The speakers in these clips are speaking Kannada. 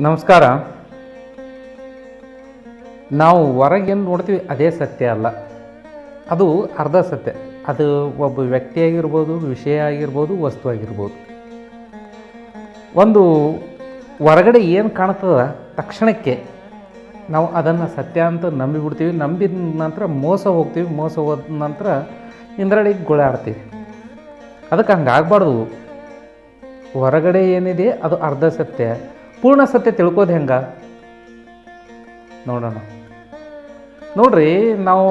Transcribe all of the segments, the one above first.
ನಮಸ್ಕಾರ. ನಾವು ಹೊರಗೇನು ನೋಡ್ತೀವಿ ಅದೇ ಸತ್ಯ ಅಲ್ಲ. ಅದು ಅರ್ಧ ಸತ್ಯ. ಅದು ಒಬ್ಬ ವ್ಯಕ್ತಿ ಆಗಿರ್ಬೋದು, ವಿಷಯ ಆಗಿರ್ಬೋದು, ವಸ್ತು ಆಗಿರ್ಬೋದು. ಒಂದು ಹೊರಗಡೆ ಏನು ಕಾಣ್ತದ ತಕ್ಷಣಕ್ಕೆ ನಾವು ಅದನ್ನು ಸತ್ಯ ಅಂತ ನಂಬಿಬಿಡ್ತೀವಿ. ನಂಬಿದ ನಂತರ ಮೋಸ ಹೋಗ್ತೀವಿ. ಮೋಸ ಹೋದ ನಂತರ ಇಂದ್ರಡಿ ಗುಳಾಡ್ತೀವಿ. ಅದಕ್ಕೆ ಹಂಗಾಗಬಾರ್ದು. ಹೊರಗಡೆ ಏನಿದೆ ಅದು ಅರ್ಧ ಸತ್ಯ. ಪೂರ್ಣ ಸತ್ಯ ತಿಳ್ಕೋದು ಹೆಂಗೆ? ನೋಡೋಣ. ನೋಡ್ರಿ, ನಾವು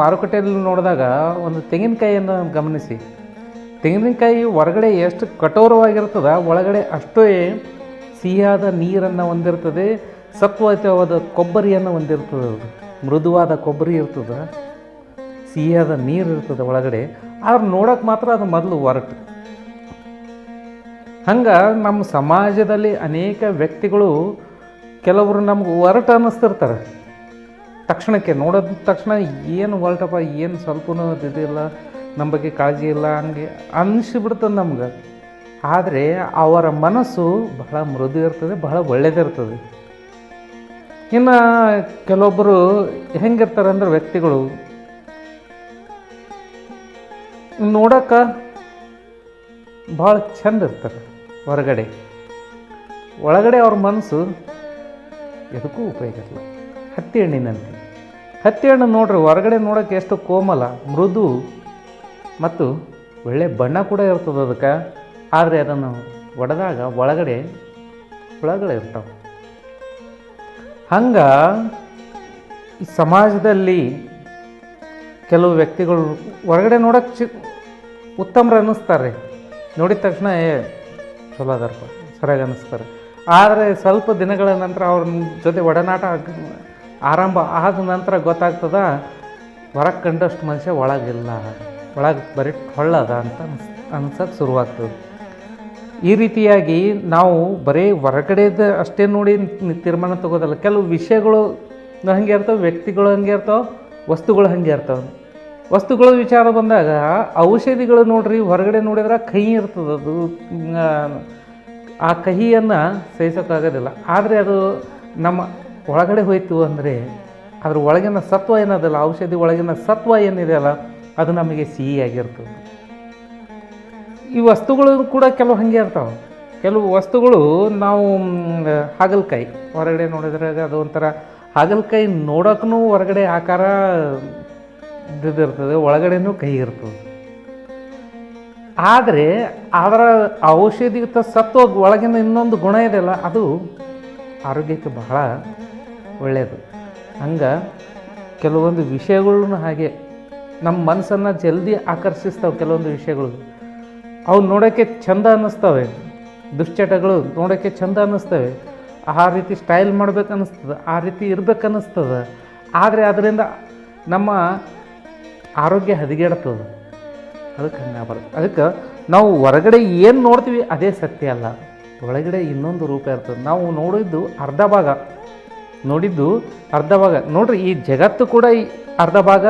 ಮಾರುಕಟ್ಟೆಯಲ್ಲಿ ನೋಡಿದಾಗ ಒಂದು ತೆಂಗಿನಕಾಯಿಯನ್ನು ಗಮನಿಸಿ. ತೆಂಗಿನಕಾಯಿ ಹೊರಗಡೆ ಎಷ್ಟು ಕಠೋರವಾಗಿರ್ತದ ಒಳಗಡೆ ಅಷ್ಟೇ ಸಿಹಿಯಾದ ನೀರನ್ನು ಹೊಂದಿರ್ತದೆ ಸತ್ವಯುತವಾದ ಕೊಬ್ಬರಿಯನ್ನು ಹೊಂದಿರ್ತದೆ ಅದು ಮೃದುವಾದ ಕೊಬ್ಬರಿ ಇರ್ತದೆ, ಸಿಹಿಯಾದ ನೀರು ಇರ್ತದೆ ಒಳಗಡೆ. ಆದ್ರೆ ನೋಡೋಕೆ ಮಾತ್ರ ಅದು ಮೊದಲು ಹೊರಟು. ಹಂಗೆ ನಮ್ಮ ಸಮಾಜದಲ್ಲಿ ಅನೇಕ ವ್ಯಕ್ತಿಗಳು ಕೆಲವರು ನಮ್ಗೆ ಒರಟು ಅನ್ನಿಸ್ತಿರ್ತಾರೆ. ತಕ್ಷಣಕ್ಕೆ ನೋಡಿದ ತಕ್ಷಣ ಏನು ಒರಟಪ್ಪ, ಏನು ಸ್ವಲ್ಪನೂ ಇದಿಲ್ಲ ನಮ್ಮ ಬಗ್ಗೆ ಕಾಳಜಿ ಇಲ್ಲ ಹಂಗೆ ಅನ್ನಿಸ್ಬಿಡ್ತದೆ ನಮ್ಗೆ. ಆದರೆ ಅವರ ಮನಸ್ಸು ಬಹಳ ಮೃದು ಇರ್ತದೆ, ಬಹಳ ಒಳ್ಳೆಯದಿರ್ತದೆ ಇನ್ನು ಕೆಲವೊಬ್ಬರು ಹೆಂಗಿರ್ತಾರೆ ಅಂದ್ರೆ ವ್ಯಕ್ತಿಗಳು ನೋಡೋಕೆ ಭಾಳ ಚಂದ ಇರ್ತಾರೆ. ಹೊರಗಡೆ. ಒಳಗಡೆ ಅವ್ರ ಮನಸ್ಸು ಎದಕ್ಕೂ ಉಪಯೋಗ ಇಲ್ಲ. ಹತ್ತಿ ಹಣ್ಣಿನಂತೆ. ಹತ್ತಿ ಹಣ್ಣು ನೋಡ್ರಿ, ಹೊರಗಡೆ ನೋಡೋಕ್ಕೆ ಎಷ್ಟು ಕೋಮಲ, ಮೃದು ಮತ್ತು ಒಳ್ಳೆ ಬಣ್ಣ ಕೂಡ ಇರ್ತದೆ ಅದಕ್ಕೆ. ಆದರೆ ಅದನ್ನು ಒಡೆದಾಗ ಒಳಗಡೆ ಹುಳಗಳು ಇರ್ತಾವೆ. ಹಂಗೆ ಈ ಸಮಾಜದಲ್ಲಿ ಕೆಲವು ವ್ಯಕ್ತಿಗಳು ಹೊರಗಡೆ ನೋಡೋಕ್ಕೆ ಚಿ ಉತ್ತಮರು ಅನ್ನಿಸ್ತಾರೆ. ನೋಡಿದ ತಕ್ಷಣ ಚಲೋ ಅದಾರಪ್ಪ ಸರಿಯಾಗಿ ಅನ್ನಿಸ್ತಾರೆ. ಆದರೆ ಸ್ವಲ್ಪ ದಿನಗಳ ನಂತರ ಅವ್ರ ಜೊತೆ ಒಡನಾಟ ಆರಂಭ ಆದ ನಂತರ ಗೊತ್ತಾಗ್ತದ ಹೊರಗೆ ಕಂಡಷ್ಟು ಮನುಷ್ಯ ಒಳಗಿಲ್ಲ. ಒಳಗೆ ಬರೀ ಹೊಳ್ಳದ ಅಂತ ಅನ್ಸ್ ಅನ್ಸಕ್ಕೆ ಶುರುವಾಗ್ತದೆ. ಈ ರೀತಿಯಾಗಿ ನಾವು ಬರೀ ಹೊರಗಡೆದ ಅಷ್ಟೇ ನೋಡಿ ತೀರ್ಮಾನ ತಗೋದಲ್ಲ. ಕೆಲವು ವಿಷಯಗಳು ಹಂಗೆ ಇರ್ತಾವೆ, ವ್ಯಕ್ತಿಗಳು ಹಂಗೆ ಇರ್ತಾವೆ, ವಸ್ತುಗಳು ಹಂಗೆ ಇರ್ತಾವೆ. ವಸ್ತುಗಳ ವಿಚಾರ ಬಂದಾಗ ಔಷಧಿಗಳು ನೋಡ್ರಿ ಹೊರಗಡೆ ನೋಡಿದ್ರೆ ಕಹಿ ಇರ್ತದೆ ಅದು ಆ, ಕಹಿಯನ್ನು ಸಹಿಸೋಕ್ಕಾಗೋದಿಲ್ಲ ಆದರೆ ಅದು ನಮ್ಮ ಒಳಗಡೆ ಹೋಯಿತು ಅಂದರೆ ಅದ್ರ ಒಳಗಿನ ಸತ್ವ ಏನದಲ್ಲ ಔಷಧಿ ಒಳಗಿನ ಸತ್ವ ಏನಿದೆಯಲ್ಲ ಅದು ನಮಗೆ ಸಿಹಿಯಾಗಿರ್ತದೆ. ಈ ವಸ್ತುಗಳು ಕೂಡ ಕೆಲವು ಹಾಗೆ ಇರ್ತಾವೆ. ಕೆಲವು ವಸ್ತುಗಳು ನಾವು ಹಾಗಲಕಾಯಿ ಹೊರಗಡೆ ನೋಡಿದ್ರೆ ಅದು ಒಂಥರ ಹಾಗಲಕಾಯಿ ನೋಡೋಕ್ಕೂ ಹೊರಗಡೆ ಆಕಾರ ಇರ್ತದೆ ಒಳಗಡೆನೂ ಕೈ ಇರ್ತದೆ. ಆದರೆ ಅದರ ಔಷಧಿಯುಕ್ತ ಸತ್ವ ಒಳಗಿನ ಇನ್ನೊಂದು ಗುಣ ಇದೆಯಲ್ಲ, ಅದು ಆರೋಗ್ಯಕ್ಕೆ ಬಹಳ ಒಳ್ಳೆಯದು. ಹಂಗೆ ಕೆಲವೊಂದು ವಿಷಯಗಳನ್ನು ಹಾಗೆ ನಮ್ಮ ಮನಸ್ಸನ್ನು ಜಲ್ದಿ ಆಕರ್ಷಿಸ್ತಾವೆ ಕೆಲವೊಂದು ವಿಷಯಗಳು. ಅವು ನೋಡೋಕ್ಕೆ ಚಂದ ಅನ್ನಿಸ್ತವೆ. ದುಶ್ಚಟಗಳು ನೋಡೋಕ್ಕೆ ಚಂದ ಅನ್ನಿಸ್ತವೆ. ಆ ರೀತಿ ಸ್ಟೈಲ್ ಮಾಡ್ಬೇಕು ಅನ್ನಿಸ್ತದೆ ಆ ರೀತಿ ಇರ್ಬೇಕು ಅನ್ನಿಸ್ತದೆ ಆದರೆ ಅದರಿಂದ ನಮ್ಮ ಆರೋಗ್ಯ ಹದಗೆಡ್ತದೆ ಅದಕ್ಕೆ ಹಂಗೆ ಬರುತ್ತೆ ಅದಕ್ಕೆ ನಾವು ಹೊರಗಡೆ ಏನು ನೋಡ್ತೀವಿ ಅದೇ ಸತ್ಯ ಅಲ್ಲ. ಒಳಗಡೆ ಇನ್ನೊಂದು ರೂಪ ಇರ್ತದೆ. ನಾವು ನೋಡಿದ್ದು ಅರ್ಧ ಭಾಗ. ನೋಡಿದ್ದು ಅರ್ಧ ಭಾಗ. ನೋಡ್ರಿ, ಈ ಜಗತ್ತು ಕೂಡ ಈ ಅರ್ಧ ಭಾಗ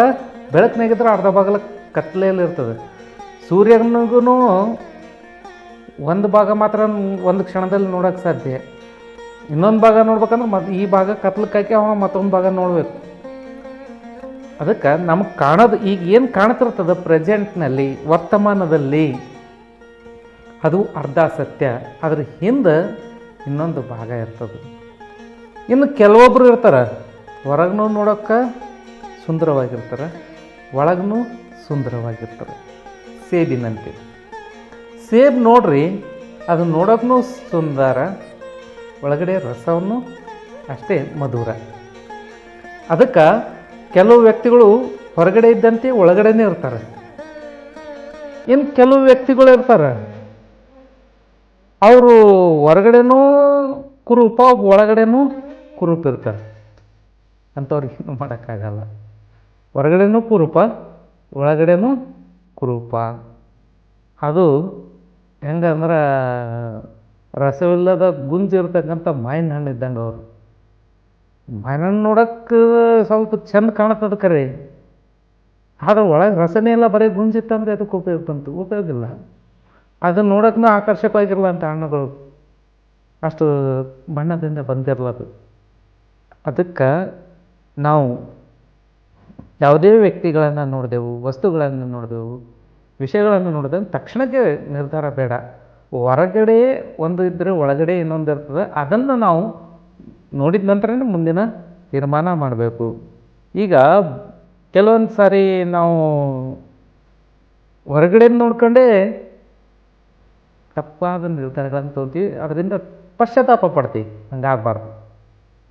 ಬೆಳಕಿನಾಗಿದ್ರೆ ಅರ್ಧ ಭಾಗ ಕತ್ಲೆಯಲ್ಲಿ ಇರ್ತದೆ. ಸೂರ್ಯನಿಗೂ ಒಂದು ಭಾಗ ಮಾತ್ರ ಒಂದು ಕ್ಷಣದಲ್ಲಿ ನೋಡೋಕ್ಕೆ ಸಾಧ್ಯ. ಇನ್ನೊಂದು ಭಾಗ ನೋಡ್ಬೇಕಂದ್ರೆ ಮತ್ತು ಈ ಭಾಗ ಕತ್ಲಕ್ಕೆ ಹಾಕಿ ಅವ ಮತ್ತೊಂದು ಭಾಗ ನೋಡಬೇಕು. ಅದಕ್ಕೆ ನಮಗೆ ಕಾಣೋದು ಈಗ ಏನು ಕಾಣ್ತಿರ್ತದೆ ಪ್ರೆಸೆಂಟ್ನಲ್ಲಿ ವರ್ತಮಾನದಲ್ಲಿ, ಅದು ಅರ್ಧ ಸತ್ಯ, ಅದ್ರ ಹಿಂದೆ ಇನ್ನೊಂದು ಭಾಗ ಇರ್ತದೆ. ಇನ್ನು ಕೆಲವೊಬ್ಬರು ಇರ್ತಾರೆ ಹೊರಗೂ ನೋಡೋಕ್ಕೆ ಸುಂದರವಾಗಿರ್ತಾರೆ ಒಳಗೂ ಸುಂದರವಾಗಿರ್ತಾರೆ. ಸೇಬಿನಂತೆ. ಸೇಬು ನೋಡ್ರಿ, ಅದು ನೋಡೋಕ್ಕೂ ಸುಂದರ, ಒಳಗಡೆ ರಸವನ್ನು ಅಷ್ಟೇ ಮಧುರ. ಅದಕ್ಕೆ ಕೆಲವು ವ್ಯಕ್ತಿಗಳು ಹೊರಗಡೆ ಇದ್ದಂತೆ ಒಳಗಡೆನೇ ಇರ್ತಾರೆ. ಇನ್ನು ಕೆಲವು ವ್ಯಕ್ತಿಗಳು ಇರ್ತಾರೆ. ಅವರು ಹೊರಗಡೆನೂ ಕುರೂಪ ಒಳಗಡೆನೂ ಕುರೂಪ ಇರ್ತಾರೆ. ಅಂಥವ್ರಿಗೆ ಏನು ಮಾಡೋಕ್ಕಾಗಲ್ಲ. ಹೊರಗಡೆನೂ ಕುರೂಪ, ಒಳಗಡೆನೂ ಕುರೂಪ. ಅದು ಹೆಂಗಂದ್ರೆ ರಸವಿಲ್ಲದ ಗುಂಜು ಇರ್ತಕ್ಕಂಥ ಮಾಯಿನ ಹಣ್ಣು ಇದ್ದಂಗೆ ಅವರು. ಮಾವಿನ ನೋಡಕ್ಕೆ ಸ್ವಲ್ಪ ಚೆಂದ ಕಾಣತ್ತದ ಕರೆ. ಆದ್ರೆ ಒಳಗೆ ರಸನೆ ಎಲ್ಲ ಬರೀ ಗುಂಜಿತ್ತಂದ್ರೆ ಅದಕ್ಕೆ ಉಪಯೋಗ ಬಂತು. ಉಪಯೋಗ ಇಲ್ಲ. ಅದನ್ನು ನೋಡೋಕ್ಕೂ ಆಕರ್ಷಕವಾಗಿರಲ್ಲ ಅಂತ ಹಣ್ಣುಗಳು ಅಷ್ಟು ಬಣ್ಣದಿಂದ ಬಂದಿರಲದು ಅದಕ್ಕೆ ನಾವು ಯಾವುದೇ ವ್ಯಕ್ತಿಗಳನ್ನು ನೋಡಿದೆವು, ವಸ್ತುಗಳನ್ನು ನೋಡಿದೆವು, ವಿಷಯಗಳನ್ನು ನೋಡಿದೆ ತಕ್ಷಣಕ್ಕೆ ನಿರ್ಧಾರ ಬೇಡ. ಹೊರಗಡೆ ಒಂದು ಇದ್ದರೆ ಒಳಗಡೆ ಇನ್ನೊಂದು ಇರ್ತದೆ. ಅದನ್ನು ನಾವು ನೋಡಿದ ನಂತರನೇ ಮುಂದಿನ ತೀರ್ಮಾನ ಮಾಡಬೇಕು. ಈಗ ಕೆಲವೊಂದು ಸಾರಿ ನಾವು ಹೊರಗಡೆ ನೋಡ್ಕೊಂಡೇ ತಪ್ಪಾದ ನಿರ್ಧಾರಗಳನ್ನು ತೊಗೊತೀವಿ ಅದರಿಂದ ಪಶ್ಚಾತ್ತಾಪ ಪಡ್ತೀವಿ. ಹಂಗಾಗಬಾರ್ದು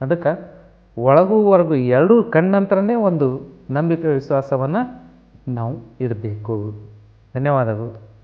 ಅದಕ್ಕೆ ಒಳಗೂ ಹೊರಗು ಎರಡೂ ಕಣ್ಣಂತರನೇ ಒಂದು ನಂಬಿಕೆ ವಿಶ್ವಾಸವನ್ನು ನಾವು ಇರಬೇಕು ಧನ್ಯವಾದಗಳು.